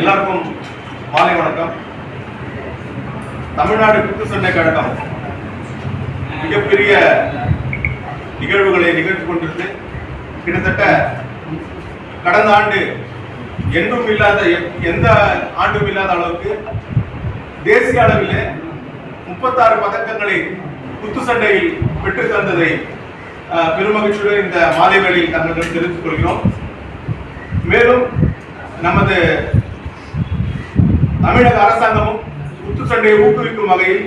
எல்லாருக்கும் மாலை வணக்கம். தமிழ்நாடு குத்துச்சண்டை கழகம் மிகப்பெரிய நிகழ்வுகளை நிகழ்த்தி கொண்டிருக்கு கிட்டத்தட்ட கடந்த ஆண்டு என்றும் இல்லாத எந்த ஆண்டும் இல்லாத அளவுக்கு தேசிய அளவில் முப்பத்தாறு பதக்கங்களை குத்து சண்டையில் பெற்று தந்ததை பெருமகிழ்ச்சியுடன் இந்த மாலை வேளையில் தங்களிடம் தெரிவித்துக் கொள்கிறோம். மேலும் நமது தமிழக அரசாங்கமும் குத்துச்சண்டையை ஊக்குவிக்கும் வகையில்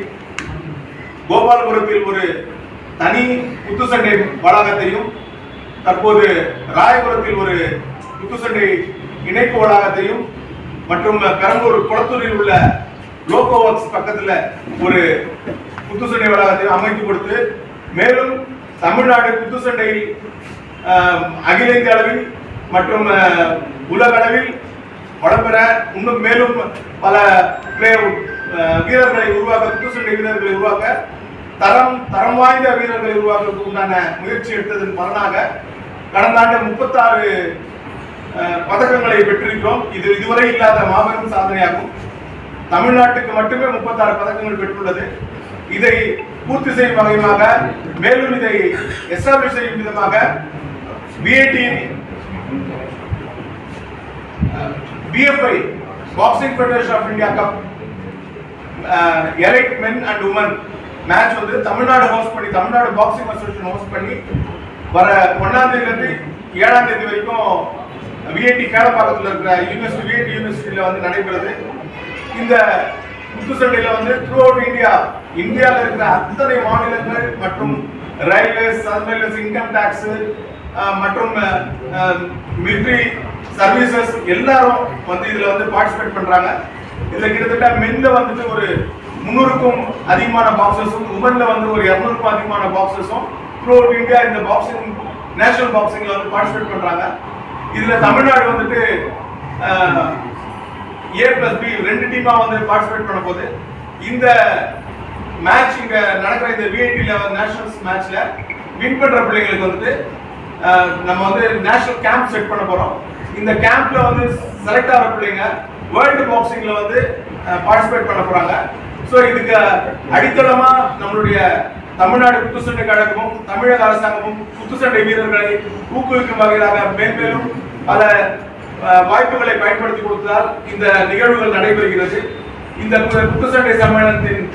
கோபாலபுரத்தில் ஒரு தனி குத்துச்சண்டை வளாகத்தையும் தற்போது ராயபுரத்தில் ஒரு குத்துச்சண்டை இணைப்பு வளாகத்தையும் மற்றும் பெரம்பூர் குளத்தூரில் உள்ள லோகோ ஒர்க்ஸ் பக்கத்துல ஒரு குத்துச்சண்டை வளாகத்தையும் அமைத்து கொடுத்து மேலும் தமிழ்நாடு குத்துச்சண்டையில் அகில இந்திய அளவில் மற்றும் உலக அளவில் வளம்பெற இன்னும் மேலும் பல பிளே வீரர்களை உருவாக்க குத்துச்சண்டை வீரர்களை உருவாக்க தரம் தரம் வாய்ந்த வீரர்களை உருவாக்குறதுக்கு உண்டான முயற்சி எடுத்ததன் பலனாக கடந்த ஆண்டு முப்பத்தாறு பதக்கங்களை பெற்றிருக்கிறோம். இது இதுவரை இல்லாத மாபெரும் சாதனையாகும். தமிழ்நாட்டுக்கு மட்டுமே முப்பத்தாறு பதக்கங்கள் பெற்றுள்ளது. இதை பூர்த்தி செய்யும் வகையாக மேலும் இதை எஸ்டாப்ளிஷ் செய்யும் விதமாக PAT BFI boxing federation of India cup elite men and women match வந்து தமிழ்நாடு ஹோஸ்ட் பண்ணி தமிழ்நாடு பாக்ஸிங் அசோசியேஷன் ஹோஸ்ட் பண்ணி வர ஒன்னாம் தேதியிலிருந்து ஏழாம் தேதி வரைக்கும் விஐடி கேளப்பாக்கத்தில் இருக்கிற யூனிவர்சிட்டி விஐடி யூனிவர்சிட்டியில் வந்து நடைபெறுது. இந்த குத்துச்சண்டையில வந்து த்ரூ அவுட் இந்தியா இந்தியாவில் இருக்கிற அத்தனை மாநிலங்கள் மற்றும் ரயில்வேஸ் சப் இன்கம் டேக்ஸு மற்றும் uh, uh, மிலிட்ரி சர்வீசஸ் எல்லாரும் வந்து இதில் வந்து பார்ட்டிசிபேட் பண்ணுறாங்க இதில் கிட்டத்தட்ட மென்ல வந்துட்டு ஒரு முன்னூறுக்கும் அதிகமான பாக்ஸஸும் உமன்ல வந்து ஒரு இரநூறுக்கும் அதிகமான பாக்ஸஸும் த்ரூ அவுட் இந்தியா இந்த பாக்ஸிங் நேஷனல் பாக்ஸிங்கில் வந்து பார்ட்டிசிபேட் பண்ணுறாங்க இதில் தமிழ்நாடு வந்துட்டு ஏ பிளஸ் பி ரெண்டு டீமாக வந்து பார்ட்டிசிபேட் பண்ண போது இந்த மேட்ச் இங்கே நடக்கிற இந்த விஐடி லெவல் நேஷனல்ஸ் மேட்ச்சில் வின் பண்ணுற பிள்ளைங்களுக்கு வந்துட்டு நம்ம வந்து நேஷனல் கேம்ப் செட் பண்ண போகிறோம் இந்த கேம்ப்ல வந்து செலக்ட் ஆகிற பிள்ளைங்க வேர்ல்டு பாக்ஸிங்ல வந்து பார்ட்டிசிபேட் பண்ண போறாங்க. ஸோ இதுக்கு அடித்தளமா நம்மளுடைய தமிழ்நாடு குத்துச்சண்டை கழகமும் தமிழக அரசாங்கமும் குத்துச்சண்டை வீரர்களை ஊக்குவிக்கும் வகையிலாக மேன்மேலும் பல வாய்ப்புகளை பயன்படுத்தி கொடுத்ததால் இந்த நிகழ்வுகள் நடைபெறுகிறது. இந்த குத்துச்சண்டை சம்மேளனத்தின்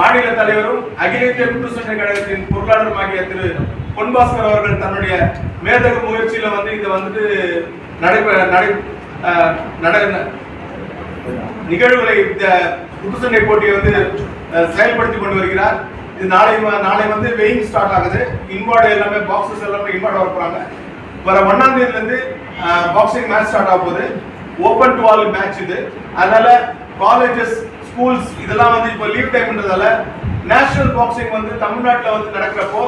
மாநில தலைவரும் அகில இந்திய குத்துச்சண்டை கழகத்தின் பொருளாளருமாகிய திரு பொன்பாஸ்கர் அவர்கள் தன்னுடைய மேதக முயற்சியில வந்து இதை வந்துட்டு நடைபெற நடை நிகழ்வுகளை இந்த குத்துச்சண்டை போட்டியை வந்து செயல்படுத்தி கொண்டு வருகிறார். இது நாளை நாளை வந்து வெயிங் ஸ்டார்ட் ஆகுது. இன்வார்டு எல்லாமே பாக்ஸஸ் எல்லாமே இன்வார்ட் வரப்போறாங்க வர ஒன்னாம் தேதியிலேருந்து பாக்ஸிங் மேட்ச் ஸ்டார்ட் ஆக போகுது. ஓப்பன் டு ஆல் மேட்ச் இது. அதனால காலேஜஸ் ஸ்கூல்ஸ் இதெல்லாம் வந்து இப்போ லீவ் டைம்ன்றதால நேஷனல் பாக்ஸிங் வந்து தமிழ்நாட்டில் வந்து நடக்கிறப்போ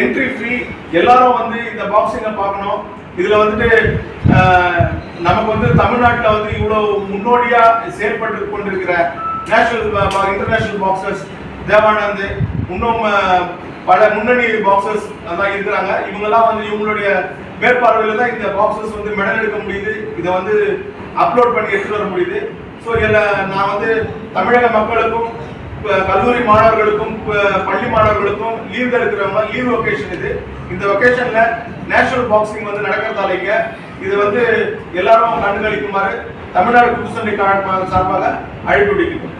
என்ட்ரி ஃப்ரீ எல்லாரும் வந்து இந்த பாக்ஸிங்கை பார்க்கணும். இதில் வந்துட்டு நமக்கு வந்து தமிழ்நாட்டில் வந்து இவ்வளோ முன்னோடியாக செயல்பட்டு கொண்டிருக்கிற நேஷனல் இன்டர்நேஷனல் பாக்ஸர்ஸ் தேவானந்த் இன்னும் பல முன்னணி பாக்ஸர்ஸ் அதான் இருக்கிறாங்க. இவங்கெல்லாம் வந்து இவங்களுடைய மேற்பார்வையில் தான் இந்த பாக்ஸர்ஸ் வந்து மெடல் எடுக்க முடியுது. இதை வந்து அப்லோட் பண்ணி எடுத்துட்டு வர முடியுது. ஸோ இதில் நான் வந்து தமிழக மக்களுக்கும் கல்லூரி மாணவர்களுக்கும் பள்ளி மாணவர்களுக்கும் லீவ் இருக்கிறவங்க லீவ் ஒகேஷன் இது. இந்த லொக்கேஷனில் நேஷனல் பாக்ஸிங் வந்து நடக்கிறதாலேங்க இது வந்து எல்லாரும் கண்டுகளிக்குமாறு தமிழ்நாடு குத்துச்சண்டை கழகம் சார்பாக அழைப்பு விடுக்கிறோம்